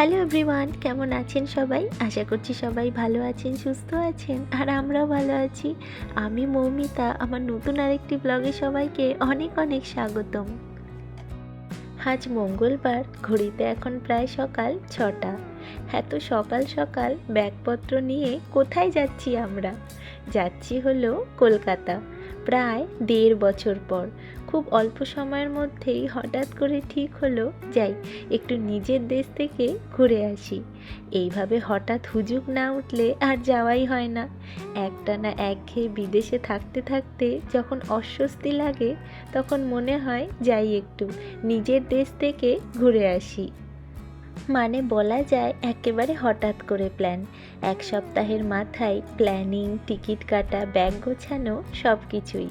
Hello everyone, কেমন আছেন সবাই? আশা করছি সবাই ভালো আছেন, সুস্থ আছেন, আর আমরাও ভালো আছি। আমি মৌমিতা, আমার নতুন আরেকটি ব্লগে সবাইকে অনেক অনেক স্বাগতম। আজ মঙ্গলবার, ঘড়িতে এখন প্রায় সকাল ছটা। এত সকাল সকাল ব্যাগপত্র নিয়ে কোথায় যাচ্ছি আমরা? যাচ্ছি হলো কলকাতা, প্রায় দেড় বছর পর। খুব অল্প সময়ের মধ্যেই হঠাৎ করে ঠিক হলো, যাই, একটু নিজের দেশ থেকে ঘুরে আসি। এইভাবে হঠাৎ হুজুক না উঠলে আর যাওয়াই হয় না। একটানা একঘেয়ে বিদেশে থাকতে থাকতে যখন অস্বস্তি লাগে, তখন মনে হয়, যাই একটু নিজের দেশ থেকে ঘুরে আসি। মানে বলা যায়, একেবারে হঠাৎ করে প্ল্যান এক সপ্তাহের মাথায় প্ল্যানিং টিকিট কাটা, ব্যাগ গোছানো সব কিছুই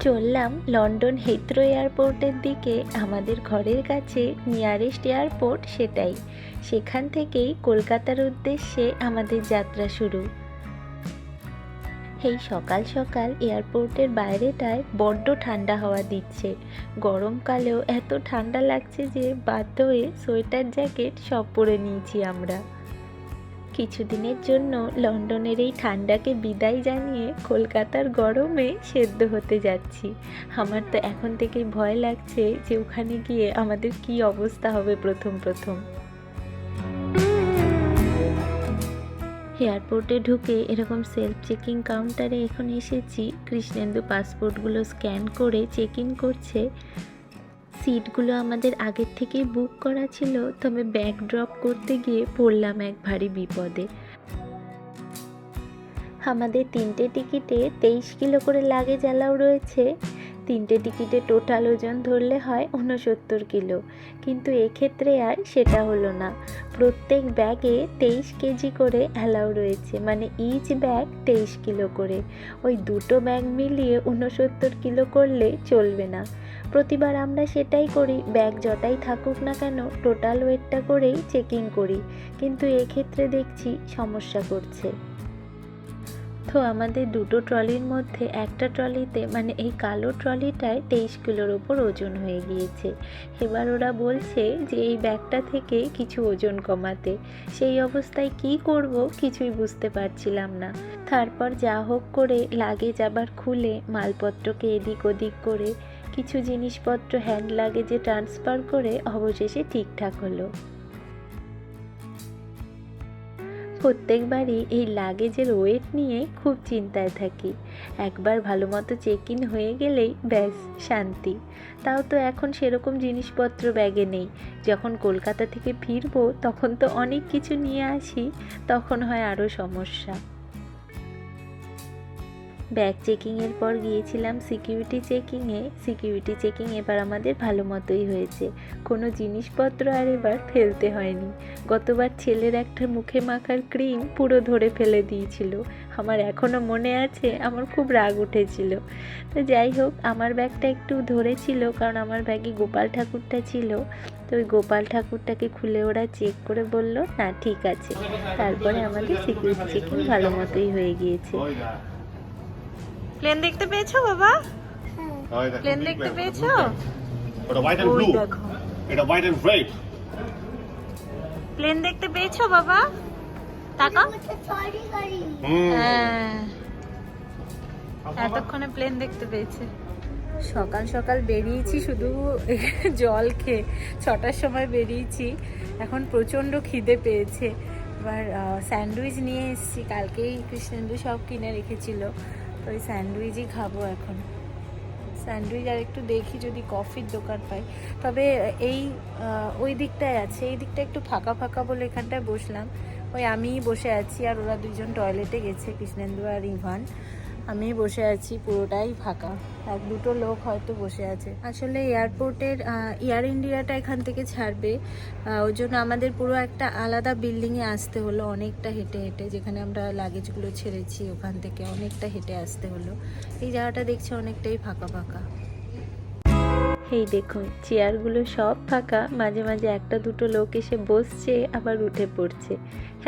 চললাম লন্ডন হেথ্রো এয়ারপোর্টের দিকে। আমাদের ঘরের কাছে নিয়ারেস্ট এয়ারপোর্ট সেটাই। সেখান থেকেই কলকাতার উদ্দেশ্যে আমাদের যাত্রা শুরু। এই সকাল সকাল এয়ারপোর্টের বাইরেটায় বড্ড ঠান্ডা হাওয়া দিচ্ছে। গরমকালেও এত ঠান্ডা লাগছে যে বাধ্য হয়ে সোয়েটার, জ্যাকেট সব পরে নিয়েছি আমরা। কিছুদিনের জন্য লন্ডনের এই ঠান্ডাকে বিদায় জানিয়ে কলকাতার গরমে সেদ্ধ হতে যাচ্ছি। আমার তো এখন থেকেই ভয় লাগছে যে ওখানে গিয়ে আমাদের কি অবস্থা হবে প্রথম প্রথম। এয়ারপোর্টে ঢুকে এরকম সেলফ চেকিং কাউন্টারে এখন এসেছি। কৃষ্ণেন্দু পাসপোর্টগুলো স্ক্যান করে চেক ইন করছে। সিটগুলো আমাদের আগের থেকেই বুক করা ছিল, তবে ব্যাগ ড্রপ করতে গিয়ে পড়লাম এক ভারী বিপদে। আমাদের তিনটে টিকিটে তেইশ কিলো করে লাগেজ অ্যালাউ রয়েছে। তিনটে টিকিটে টোটাল ওজন ধরলে হয় উনসত্তর কিলো। কিন্তু এক্ষেত্রে আর সেটা হলো না। প্রত্যেক ব্যাগে তেইশ কেজি করে অ্যালাউ রয়েছে। মানে ইচ ব্যাগ তেইশ কিলো করে। ওই দুটো ব্যাগ মিলিয়ে উনসত্তর কিলো করলে চলবে না। প্রতিবার আমরা সেটাই করি। ব্যাগ যটাই থাকুক না কেন টোটাল ওয়েটটা করেই চেকিং করি। কিন্তু এক্ষেত্রে দেখছি সমস্যা করছে। তো আমাদের দুটো ট্রলির মধ্যে একটা ট্রলিতে মানে এই কালো ট্রলিটায় তেইশ কিলোর ওপর ওজন হয়ে গিয়েছে। এবার ওরা বলছে যে এই ব্যাগটা থেকে কিছু ওজন কমাতে। সেই অবস্থায় কি করব কিছুই বুঝতে পারছিলাম না। তারপর যা হোক করে লাগেজ আবার খুলে মালপত্রকে এদিক ওদিক করে কিছু জিনিসপত্র, হ্যান্ড লাগেজে ট্রান্সফার করে অবশেষে ঠিকঠাক হলো। প্রত্যেকবারই এই লাগেজের ওয়েট নিয়ে খুব চিন্তায় থাকি। একবার ভালো মতো চেক ইন হয়ে গেলেই ব্যাস, শান্তি। তাও তো এখন সেরকম জিনিসপত্র ব্যাগে নেই। যখন কলকাতা থেকে ফিরবো, তখন তো অনেক কিছু নিয়ে আসি, তখন হয় আরও সমস্যা। ব্যাগ চেকিংয়ের পর গিয়েছিলাম সিকিউরিটি চেকিংয়ে। সিকিউরিটি চেকিং এবার আমাদের ভালো মতোই হয়েছে। কোনো জিনিসপত্র আর এবার ফেলতে হয়নি। গতবার ছেলের একটা মুখে মাখার ক্রিম পুরো ধরে ফেলে দিয়েছিল। আমার এখনও মনে আছে, আমার খুব রাগ উঠেছিল। তো যাই হোক, আমার ব্যাগটা একটু ধরেছিল কারণ আমার ব্যাগে গোপাল ঠাকুরটা ছিল। তো ওই গোপাল ঠাকুরটাকে খুলে ওরা চেক করে বলল, না, ঠিক আছে। তারপরে আমাদের সিকিউরিটি চেকিং ভালো মতোই হয়ে গিয়েছে। প্লেন দেখতে পেয়েছ বাবা? প্লেন দেখতে পেয়েছ? ওটা হোয়াইট এন্ড ব্লু দেখো। এটা হোয়াইট এন্ড রেড প্লেন দেখতে পেয়েছ বাবা? তাকাও। হ্যাঁ। এতক্ষণে প্লেন দেখতে পেয়েছে। সকাল সকাল বেরিয়েছি শুধু জল খেয়ে। ছটার সময় বেরিয়েছি। এখন প্রচণ্ড খিদে পেয়েছে। এবার স্যান্ডউইচ নিয়ে এসেছি। কালকেই কৃষ্ণেন্দু সব কিনে রেখেছিল। তো ওই স্যান্ডউইচই খাব এখন। স্যান্ডউইচ আর একটু দেখি যদি কফির দোকান পাই। তবে এই ওই দিকটায় আছে, এই দিকটা একটু ফাঁকা ফাঁকা বলে এখানটায় বসলাম। ওই আমিই বসে আছি আর ওরা দুজন টয়লেটে গেছে, কৃষ্ণেন্দু আর ইভান। আমি বসে আছি, পুরোটাই ফাঁকা। এক দুটো লোক হয়তো বসে আছে। আসলে এয়ারপোর্টের এয়ার ইন্ডিয়াটা এখান থেকে ছাড়বে। ওই জন্য আমাদের পুরো একটা আলাদা বিল্ডিংয়ে আসতে হলো। অনেকটা হেঁটে হেঁটে, যেখানে আমরা লাগেজগুলো ছেড়েছি ওখান থেকে অনেকটা হেঁটে আসতে হলো। এই জায়গাটা দেখছি অনেকটাই ফাঁকা ফাঁকা। এই দেখুন চেয়ারগুলো সব ফাঁকা। মাঝে মাঝে একটা দুটো লোক এসে বসছে আবার উঠে পড়ছে।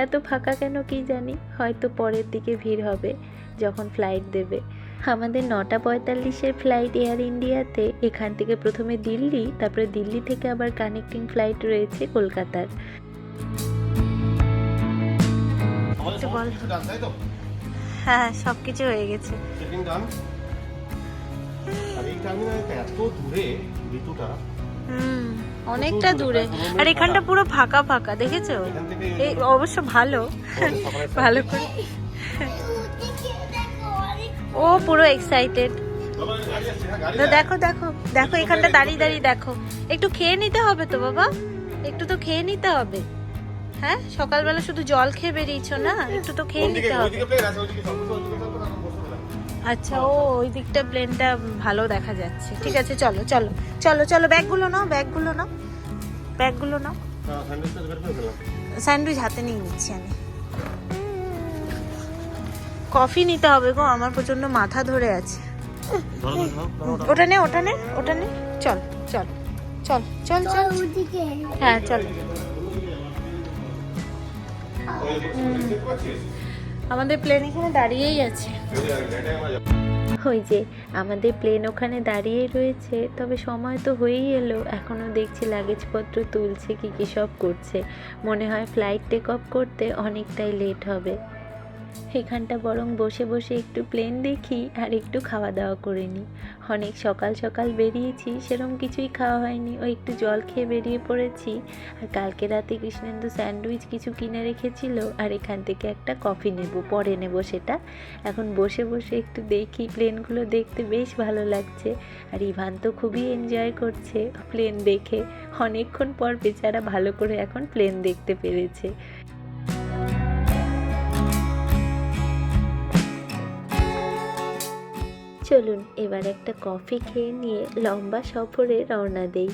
এত ফাঁকা কেন কি জানি? হয়তো পরের দিকে ভিড় হবে যখন ফ্লাইট দেবে। আমাদের নটা পঁয়তাল্লিশের ফ্লাইট এয়ার ইন্ডিয়াতে এখান থেকে প্রথমে দিল্লি তারপরে দিল্লি থেকে আবার কানেক্টিং ফ্লাইট রয়েছে কলকাতার? হ্যাঁ সব কিছু হয়ে গেছে। Checking done? আর এই টার্মিনালটা এত দূরে ঋতুটা। অনেকটা দূরে আর এখানটা পুরো। ফাঁকা ফাঁকা দেখেছ? এই অবশ্য ভালো। ভালো করে। ও পুরো এক্সাইটেড। দেখো দেখো দেখো এখানটা দাঁড়িয়ে দাঁড়িয়ে দেখো। একটু খেয়ে নিতে হবে তো বাবা। একটু তো খেয়ে নিতে হবে। হ্যাঁ? সকালবেলা শুধু জল খেয়ে বেরিয়েছো না? একটু তো খেয়ে নিতে হবে। আচ্ছা ও ওই দিকটা প্লেনটা ভালো দেখা যাচ্ছে। ঠিক আছে চলো চলো চলো চলো ব্যাগগুলো নাও ব্যাগগুলো নাও ব্যাগগুলো নাও। হ্যাঁ। স্যান্ডউইচ হাতে নিয়ে নিচ্ছি আমি। কফি নিতে হবে গো আমার প্রচণ্ড মাথা ধরে আছে। ওটা নে ওটা নে ওটা নে। চল চল চল চল চল। হ্যাঁ চল। আমাদের প্লেন এখানে দাঁড়িয়েই আছে। ওই যে, আমাদের প্লেন ওখানে দাঁড়িয়ে রয়েছে, তবে সময় তো হয়েই এলো। এখনও দেখছি লাগেজপত্র তুলছে, কি কী সব করছে। মনে হয় ফ্লাইট টেক অফ করতে অনেকটাই লেট হবে। এখানটা বরং বসে বসে একটু প্লেন দেখি আর একটু খাওয়া দাওয়া করে নিই। অনেক সকাল সকাল বেরিয়েছি সেরকম কিছুই খাওয়া হয়নি। ওই একটু জল খেয়ে বেরিয়ে পড়েছি আর কালকে রাতে কৃষ্ণেন্দু স্যান্ডউইচ কিছু কিনে রেখেছিল আর এখান থেকে একটা কফি নেব, পরে নেব সেটা। এখন বসে বসে একটু দেখি, প্লেনগুলো দেখতে বেশ ভালো লাগছে আর ইভান তো খুবই এনজয় করছে প্লেন দেখে। অনেকক্ষণ পর বেচারা ভালো করে এখন প্লেন দেখতে পেরেছে। চলুন, এবার একটা কফি খেয়ে নিয়ে লম্বা সফরে রওনা দেই।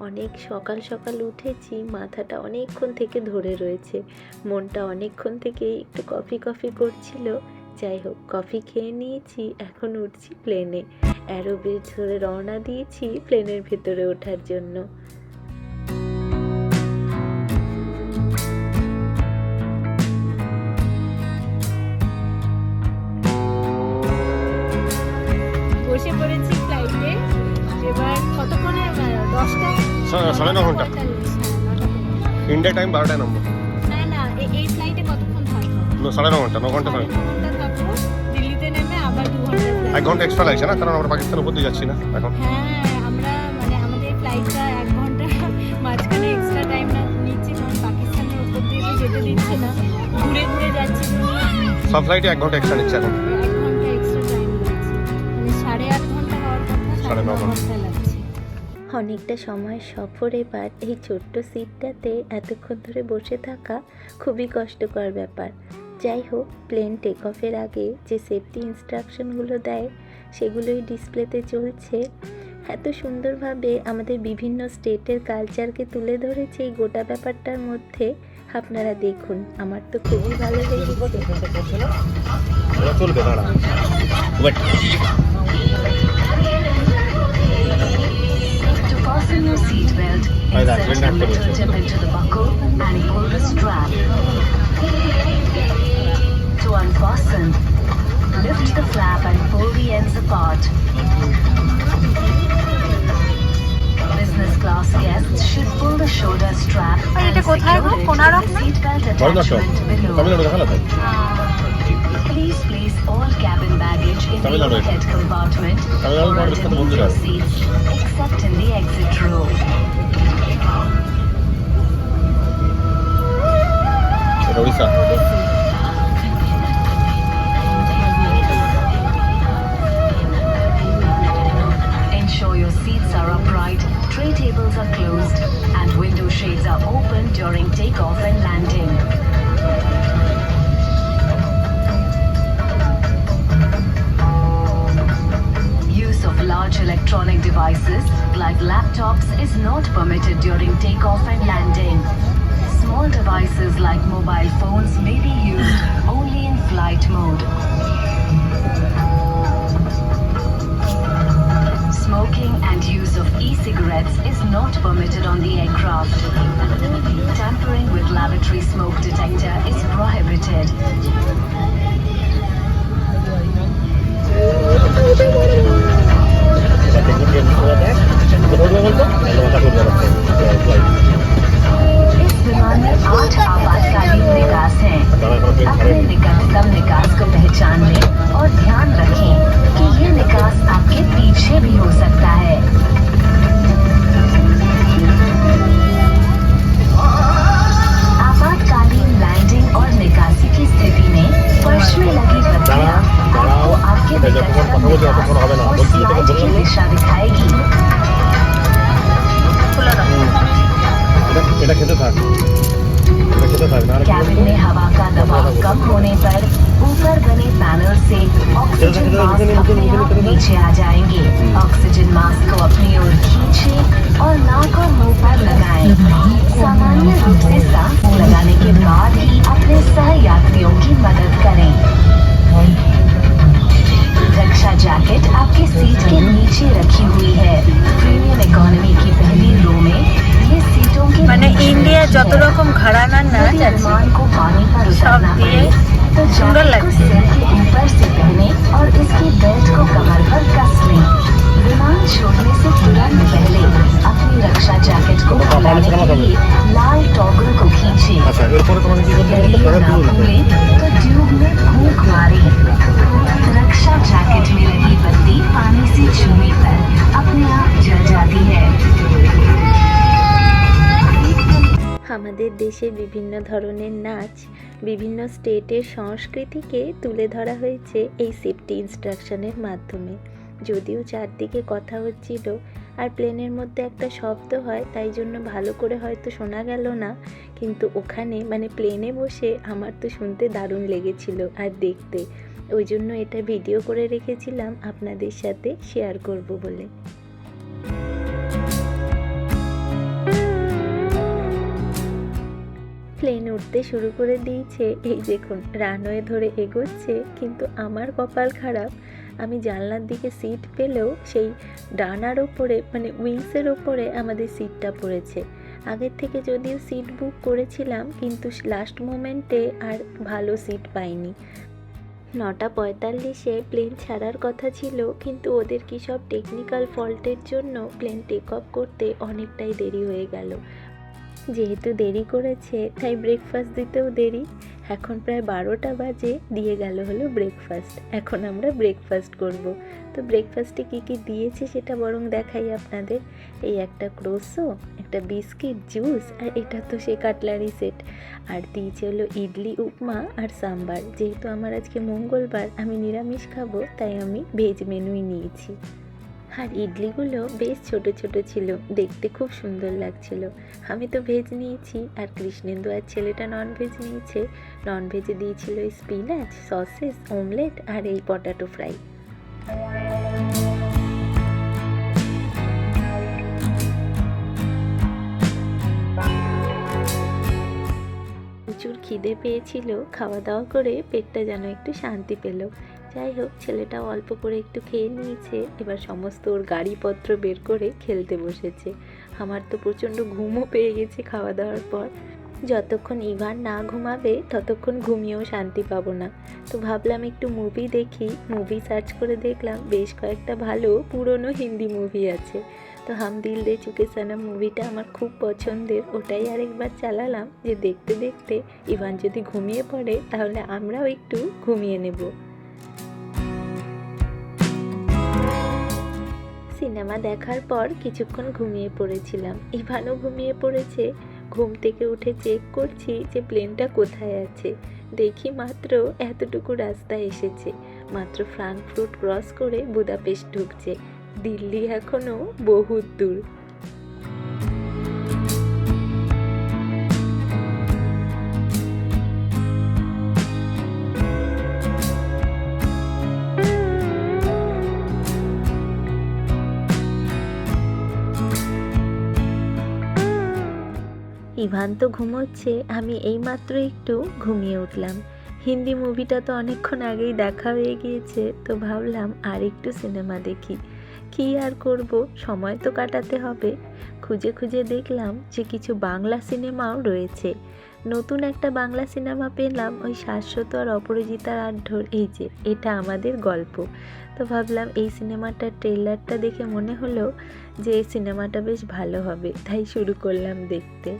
অনেক সকাল সকাল উঠেছি, মাথাটা অনেকক্ষণ থেকে ধরে রয়েছে। মনটা অনেকক্ষণ থেকে একটু কফি কফি করছিল। যাই হোক, কফি খেয়ে নিয়েছি, এখন উঠছি প্লেনে অ্যারোব্রিজ ধরে রওনা দিয়েছি প্লেনের ভেতরে ওঠার জন্য। বসে ফ্লাইটে এবার কতক্ষণে? দশটা সাড়ে ন ঘণ্টা। ইন্ডিয়া টাইম বারোটায় নামবো। না না এই ফ্লাইটে কতক্ষণ থাকব? সাড়ে ন ঘণ্টা ন ঘণ্টা সাড়ে সাড়ে ঘণ্টা থাকব। দিল্লিতে নেমে আবার দু ঘণ্টা এক ঘণ্টা এক্সট্রা লাগছে না? কারণ আমরা পাকিস্তান উপর দিয়ে যাচ্ছি না এখন। হ্যাঁ আমরা মানে আমাদের ফ্লাইটটা এক ঘণ্টা মাঝখানে এক্সট্রা টাইম না নিচ্ছে কারণ পাকিস্তানের উপর দিয়ে যেতে দিচ্ছে না। ঘুরে ঘুরে যাচ্ছে। সব ফ্লাইটে এক ঘণ্টা এক্সট্রা নিচ্ছে এখন। সাড়ে ন ন ঘণ্টা। ঘণ্টা অনেকটা সময় সফর এবার এই ছোট্ট সিটটাতে এতক্ষণ ধরে বসে থাকা খুবই কষ্টকর ব্যাপার। যাই হোক প্লেন টেক অফের আগে যে সেফটি ইনস্ট্রাকশনগুলো দেয় সেগুলোই ডিসপ্লেতে চলছে। এত সুন্দরভাবে আমাদের বিভিন্ন স্টেটের কালচারকে তুলে ধরেছে এই গোটা ব্যাপারটার মধ্যে। আপনারা দেখুন আমার তো খুবই ভালো লেগেছে। Fasten your seatbelt, insert the metal tip into the buckle, and pull the strap. To unfasten, lift the flap and pull the ends apart. Business class guests should pull the shoulder strap and secure it to the seatbelt attachment below. all cabin baggage in the Tamil Nadu. overhead compartment Tamil Nadu or বড় বিখ্যাত underneath মন্দির your আছে। seats, except in the exit row. এটা Orissa Ensure your seats are upright, tray tables are closed, and window shades are open during takeoff and landing. Electronic devices like laptops is not permitted during takeoff and landing. Small devices like mobile phones may be used only in flight mode. Smoking and use of e-cigarettes is not permitted on the aircraft. Tampering with lavatory smoke detector is prohibited. इस पड़े तो सुंदर jacket को लगते सिर के ऊपर से पहने और इसकी बेल्ट को कमर पर कस लें विमान छोड़ने से तुरंत पहले अपनी रक्षा जैकेट को खुलाने के लिए लाल टॉगल को खींचे আচ্ছা এরপরে তোমাকে কি করতে यदि হবে ये ना खुले तो ट्यूब में फूंक मारे रक्षा जैकेट में लगी बत्ती पानी से छूने पर अपने आप जल जाती है আমাদের দেশের বিভিন্ন ধরনের নাচ বিভিন্ন স্টেটের সংস্কৃতিকে তুলে ধরা হয়েছে এই সেফটি ইনস্ট্রাকশনের মাধ্যমে। যদিও চারদিকে কথা হচ্ছিল আর প্লেনের মধ্যে একটা শব্দ হয়, তাই জন্য ভালো করে হয়তো শোনা গেল না। কিন্তু ওখানে মানে প্লেনে বসে আমার তো শুনতে দারুণ লেগেছিল আর দেখতে। ওই জন্য এটা ভিডিও করে রেখেছিলাম আপনাদের সাথে শেয়ার করব বলে। উঠতে শুরু করে দিয়েছে। এই দেখুন, রানওয়ে ধরে এগোচ্ছে, কিন্তু আমার কপাল খারাপ। আমি জানলার দিকে সিট পেলেও সেই ডানার ওপরে মানে উইংসের ওপরে আমাদের সিটটা পড়েছে। আগের থেকে যদিও সিট বুক করেছিলাম, কিন্তু লাস্ট মোমেন্টে আর ভালো সিট পাইনি। নটা পঁয়তাল্লিশে প্লেন ছাড়ার কথা ছিল, কিন্তু ওদের কি সব টেকনিক্যাল ফল্টের জন্য প্লেন টেক অফ করতে অনেকটাই দেরি হয়ে গেল। যেহেতু দেরি করেছে, তাই ব্রেকফাস্ট দিতেও দেরি। এখন প্রায় বারোটা বাজে, দিয়ে গেল হলো ব্রেকফাস্ট এখন আমরা ব্রেকফাস্ট করব। তো ব্রেকফাস্টে কী কী দিয়েছে সেটা বরং দেখাই আপনাদের। এই একটা ক্রোসো, একটা বিস্কিট, জুস, আর এটা তো সে কাটলারি সেট। আর দিয়েছে হলো ইডলি, উপমা আর সাম্বার। যেহেতু আমার আজকে মঙ্গলবার, আমি নিরামিষ খাব, তাই আমি ভেজ মেনুই নিয়েছি। আর ইডলিগুলো বেশ ছোট ছোট ছিল, দেখতে খুব সুন্দর লাগছিল। আমি তো ভেজ নিয়েছি, আর কৃষ্ণেন্দু আর ছেলেটা নন ভেজ নিয়েছে। নন ভেজে দিয়েছিল স্পিনাচ সসেস অমলেট আর এই পটাটো ফ্রাই প্রচুর খিদে পেয়েছিল, খাওয়া দাওয়া করে পেটটা যেন একটু শান্তি পেল। যাই হোক, ছেলেটাও অল্প করে একটু খেয়ে নিয়েছে। এবার সমস্ত ওর গাড়িপত্র বের করে খেলতে বসেছে। আমার তো প্রচণ্ড ঘুমও পেয়ে গেছে খাওয়া দাওয়ার পর। যতক্ষণ ইভান না ঘুমাবে, ততক্ষণ ঘুমিয়েও শান্তি পাবো না। তো ভাবলাম একটু মুভি দেখি। মুভি সার্চ করে দেখলাম, বেশ কয়েকটা ভালো পুরনো হিন্দি মুভি আছে। তো হাম দিল দে চুকে সানা মুভিটা আমার খুব পছন্দের। ওটাই আরেকবার চালালাম যে দেখতে দেখতে ইভান যদি ঘুমিয়ে পড়ে, তাহলে আমরাও একটু ঘুমিয়ে নেব। সিনেমা দেখার পর কিছুক্ষণ ঘুমিয়ে পড়েছিলাম। ইভানও ঘুমিয়ে পড়েছে। ঘুম থেকে উঠে চেক করছি যে প্লেনটা কোথায় আছে। দেখি মাত্র এতটুকু রাস্তা এসেছে। মাত্র ফ্রাঙ্কফ্রুট ক্রস করে বুদাপেস্ট ঢুকছে। দিল্লি এখনও বহুত দূর। ইভান ঘুমোচ্ছে, আমি এইমাত্র একটু ঘুমিয়ে উঠলাম। হিন্দি মুভিটা তো অনেকক্ষণ আগেই দেখা হয়ে গিয়েছে, তো ভাবলাম আর একটু সিনেমা দেখি। কি আর করব? সময় তো কাটাতে হবে। খুঁজে খুঁজে দেখলাম যে কিছু বাংলা সিনেমাও রয়েছে। নতুন একটা বাংলা সিনেমা পেলাম ওই শাশ্বত আর অপরাজিতার আঢ্যর এই যে, এটা আমাদের গল্প। তো ভাবলাম এই সিনেমাটার ট্রেলারটা দেখে মনে হলো যে এই সিনেমাটা বেশ ভালো হবে, তাই শুরু করলাম দেখতে।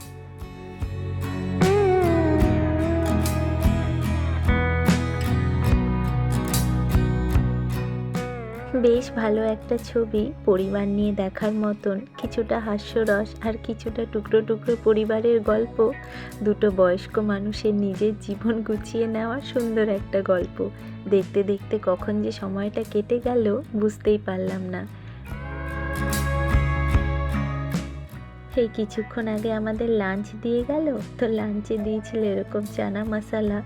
বেশ ভালো একটা ছবি পরিবার নিয়ে দেখার মতন। কিছুটা হাস্যরস আর কিছুটা টুকরো টুকরো পরিবারের গল্প। দুটো বয়স্ক মানুষের নিজের জীবন গুছিয়ে নেওয়ার সুন্দর একটা গল্প। দেখতে দেখতে কখন যে সময়টা কেটে গেল বুঝতেই পারলাম না। সেই কিছুক্ষণ আগে আমাদের লাঞ্চ দিয়ে গেল? তো লাঞ্চে দিয়েছিল এরকম চানা মশলা।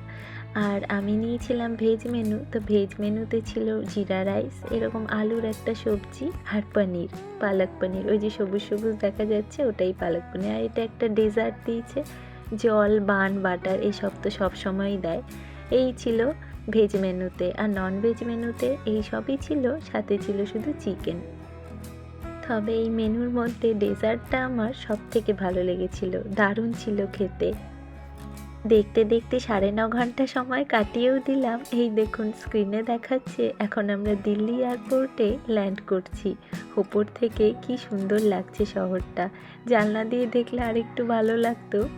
আর আমি নিয়েছিলাম ভেজ মেনু তো ভেজ মেনুতে ছিল জিরা রাইস এরকম আলুর একটা সবজি আর পনির, পালক পনির। ওই যে সবুজ সবুজ দেখা যাচ্ছে, ওটাই পালক পনির। আর এটা একটা ডেজার্ট দিয়েছে, জল, বান, বাটার, এসব তো সব সময়ই দেয়। এই ছিল ভেজ মেনুতে আর নন ভেজ মেনুতে এই সবই ছিল, সাথে ছিল শুধু চিকেন তবে এই মেনুর মধ্যে ডেজার্টটা আমার সব থেকে ভালো লেগেছিল। দারুণ ছিল খেতে। দেখতে দেখতে সাড়ে ন ঘণ্টা সময় কাটিয়েও দিলাম। এই দেখুন স্ক্রিনে দেখাচ্ছে, এখন আমরা দিল্লি এয়ারপোর্টে ল্যান্ড করছি। ওপর থেকে কি সুন্দর লাগছে শহরটা। জানলা দিয়ে দেখলে আরেকটু ভালো লাগতো।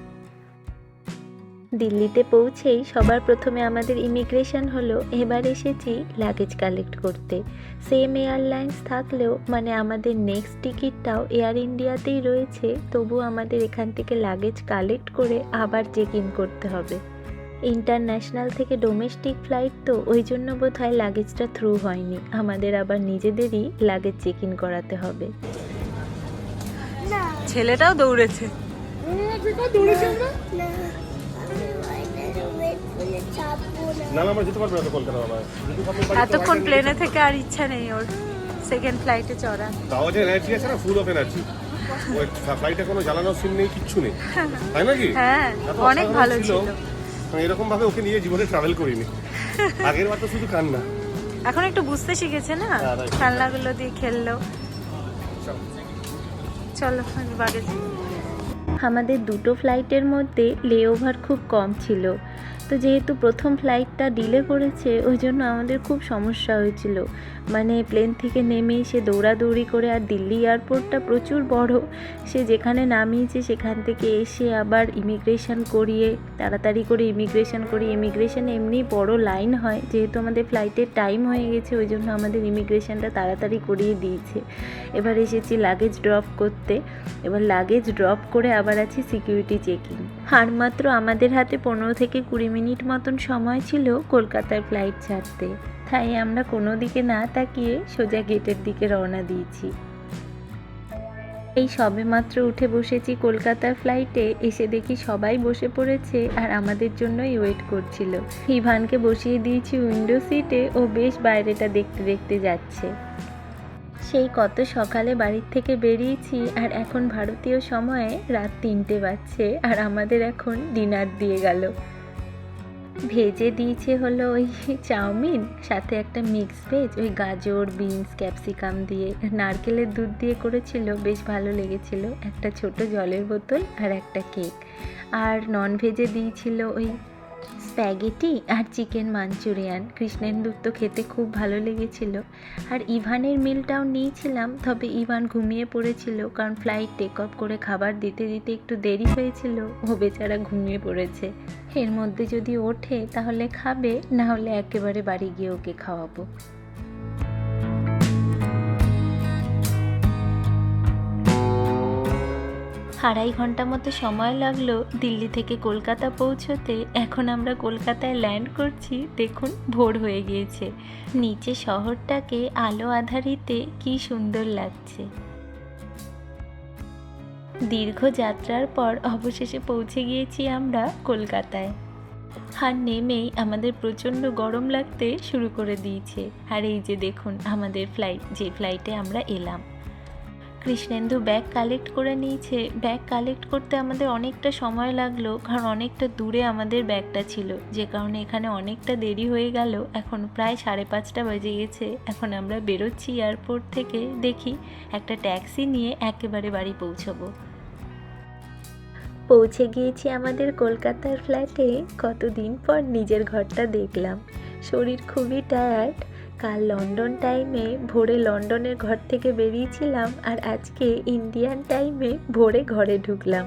দিল্লিতে পৌঁছেই সবার প্রথমে আমাদের ইমিগ্রেশন হলো। এবার এসেছি লাগেজ কালেক্ট করতে। সেম এয়ারলাইন্স থাকলেও মানে আমাদের নেক্সট টিকিটটাও এয়ার ইন্ডিয়াতেই রয়েছে তবু আমাদের এখান থেকে লাগেজ কালেক্ট করে আবার চেক ইন করতে হবে। ইন্টারন্যাশনাল থেকে ডোমেস্টিক ফ্লাইট তো ওই জন্য বোধ হয় লাগেজটা থ্রু হয়নি। আমাদের আবার নিজেদেরই লাগেজ চেক ইন করাতে হবে। ছেলেটাও দৌড়েছে। না। না আমরা যেতে পারব না তো কলকাতা বাবা। এতক্ষণ প্লেনে থেকে আর ইচ্ছা নেই ওর সেকেন্ড ফ্লাইটে চড়া। তাও যে এনার্জি আছে না ফুল অফ এনার্জি ওই ফ্লাইটে কোনো জ্বালানোর সিন নেই কিচ্ছু নেই। তাই নাকি? হ্যাঁ অনেক ভালো ছিল। আমি এরকম ভাবে ওকে নিয়ে জীবনে ট্রাভেল করিনি। আগের বার তো শুধু কান্না। এখন একটু বুঝতে শিখেছে না? হ্যাঁ. খেলনাগুলো দিয়ে খেললো। চলো। বাড়ি আমাদের দুটো ফ্লাইটের মধ্যে লেওভার খুব কম ছিল। তো যেহেতু প্রথম ফ্লাইটটা ডিলে করেছে, ওই জন্য আমাদের খুব সমস্যা হয়েছিল। মানে প্লেন থেকে নেমে সে দৌড়াদৌড়ি করে আর দিল্লি এয়ারপোর্টটা প্রচুর বড়। সে যেখানে নামিয়েছে সেখান থেকে এসে আবার ইমিগ্রেশন করিয়ে, তাড়াতাড়ি করে ইমিগ্রেশন করিয়ে ইমিগ্রেশনে এমনি বড় লাইন হয়, যেহেতু আমাদের ফ্লাইটের টাইম হয়ে গেছে, ওই জন্য আমাদের ইমিগ্রেশনটা তাড়াতাড়ি করিয়ে দিয়েছে। এবার এসেছি লাগেজ ড্রপ করতে, এবার লাগেজ ড্রপ করে আবার আছে সিকিউরিটি চেকিং আর মাত্র আমাদের হাতে পনেরো থেকে কুড়ি মিনিট মতন সময় ছিল কলকাতার ফ্লাইট ছাড়তে। তাই আমরা কোনো দিকে না তাকিয়ে সোজা গেটের দিকে রওনা দিয়েছি। এই সবে মাত্র উঠে বসেছি কলকাতার ফ্লাইটে, এসে দেখি সবাই বসে পড়েছে আর আমাদের জন্যই ওয়েট করছিল। ইভানকে বসিয়ে দিয়েছি উইন্ডো সিটে ও বেশ বাইরেটা দেখতে দেখতে যাচ্ছে। সেই কত সকালে বাড়ির থেকে বেরিয়েছি আর এখন ভারতীয় সময়ে রাত তিনটে বাজছে আর আমাদের এখন ডিনার দিয়ে গেল। ভেজে দিয়েছে হলো ওই চাউমিন, সাথে একটা মিক্স ভেজ ওই গাজর বিনস ক্যাপসিকাম দিয়ে। নারকেলের দুধ দিয়ে করেছিল, বেশ ভালো লেগেছিল। একটা ছোট জলের বোতল আর একটা কেক আর নন ভেজে দিয়েছিল ওই স্প্যাগেটি আর চিকেন মাঞ্চুরিয়ান। কৃষ্ণেন্দুর তো খেতে খুব ভালো লেগেছিল। আর ইভানের মিলটাও নিয়েছিলাম, তবে ইভান ঘুমিয়ে পড়েছিল কারণ ফ্লাইট টেক অফ করে খাবার দিতে দিতে একটু দেরি হয়েছিল। ও বেচারা ঘুমিয়ে পড়েছে। এর মধ্যে যদি ওঠে তাহলে খাবে, না হলে একেবারে বাড়ি গিয়ে ওকে খাওয়াবো। আড়াই ঘণ্টা মতো সময় লাগল দিল্লি থেকে কলকাতা পৌঁছতে। এখন আমরা কলকাতায় ল্যান্ড করছি, দেখুন, ভোর হয়ে গিয়েছে। নিচে শহরটাকে আলো আধারিতে কি সুন্দর লাগছে। দীর্ঘ যাত্রার পর অবশেষে পৌঁছে গিয়েছি আমরা কলকাতায়। আর নেমেই আমাদের প্রচণ্ড গরম লাগতে শুরু করে দিয়েছে। আর এই যে দেখুন, আমাদের ফ্লাইট যে ফ্লাইটে আমরা এলাম। কৃষ্ণেন্দু ব্যাগ কালেক্ট করে নিয়েছে। ব্যাগ কালেক্ট করতে আমাদের অনেকটা সময় লাগল, কারণ অনেকটা দূরে আমাদের ব্যাগটা ছিল। যে কারণে এখানে অনেকটা দেরি হয়ে গেল। এখন প্রায় সাড়ে পাঁচটা বেজে গেছে। এখন আমরা বেরোচ্ছি এয়ারপোর্ট থেকে। দেখি একটা ট্যাক্সি নিয়ে একেবারে বাড়ি পৌঁছবো। পৌঁছে গিয়েছি আমাদের কলকাতার ফ্ল্যাটে কতদিন পর নিজের ঘরটা দেখলাম। শরীর খুবই টায়ার্ড কাল লন্ডন টাইমে ভোরে লন্ডনের ঘর থেকে বেরিয়েছিলাম আর আজকে ইন্ডিয়ান টাইমে ভোরে ঘরে ঢুকলাম।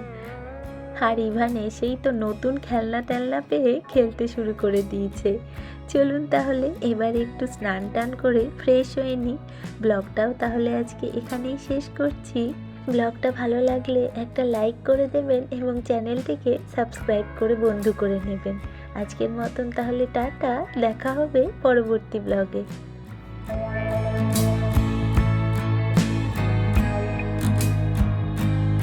আর ইভান এসেই তো নতুন খেলনা টেলনা পেয়ে খেলতে শুরু করে দিয়েছে। চলুন তাহলে এবার একটু স্নান টান করে ফ্রেশ হয়ে নিই। ব্লগটাও তাহলে আজকে এখানেই শেষ করছি। ব্লগটা ভালো লাগলে একটা লাইক করে দেবেন এবং চ্যানেলটিকে সাবস্ক্রাইব করে বন্ধু করে নেবেন। আজকের মতন তাহলে টাটা দেখা হবে পরবর্তী ব্লগে